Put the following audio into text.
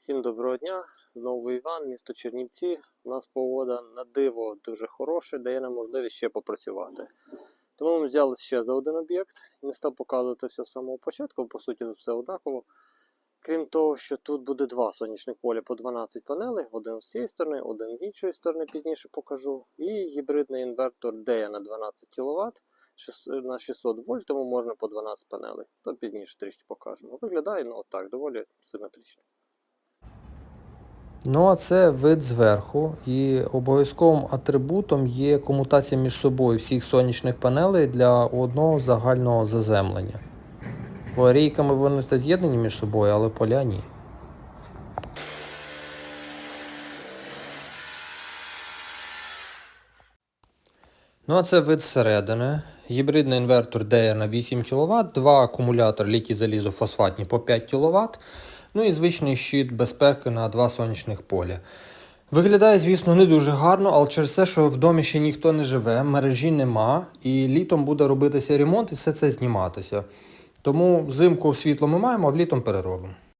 Всім доброго дня. Знову Іван, місто Чернівці. У нас погода на диво дуже хороша, дає нам можливість ще попрацювати. Тому ми взяли ще за один об'єкт. Не став показувати все з самого початку, по суті, тут все однаково. Крім того, що тут буде два сонячних поля по 12 панелей, один з цієї сторони, один з іншої сторони, пізніше покажу. І гібридний інвертор DEA на 12 кВт на 600 вольт, тому можна по 12 панелей. То пізніше трішки покажемо. Виглядає ну, отак, доволі симетрично. Ну, а це вид зверху, і обов'язковим атрибутом є комутація між собою всіх сонячних панелей для одного загального заземлення. Бо рейками вони з'єднані між собою, але поля ні. Ну, а це вид зсередини. Гібридний інвертор на 8 кВт, два акумулятори літій залізофосфатні по 5 кВт, ну і звичний щит безпеки на два сонячних поля. Виглядає, звісно, не дуже гарно, але через те, що в домі ще ніхто не живе, мережі нема, і літом буде робитися ремонт і все це зніматися. Тому взимку світло ми маємо, а влітом переробимо.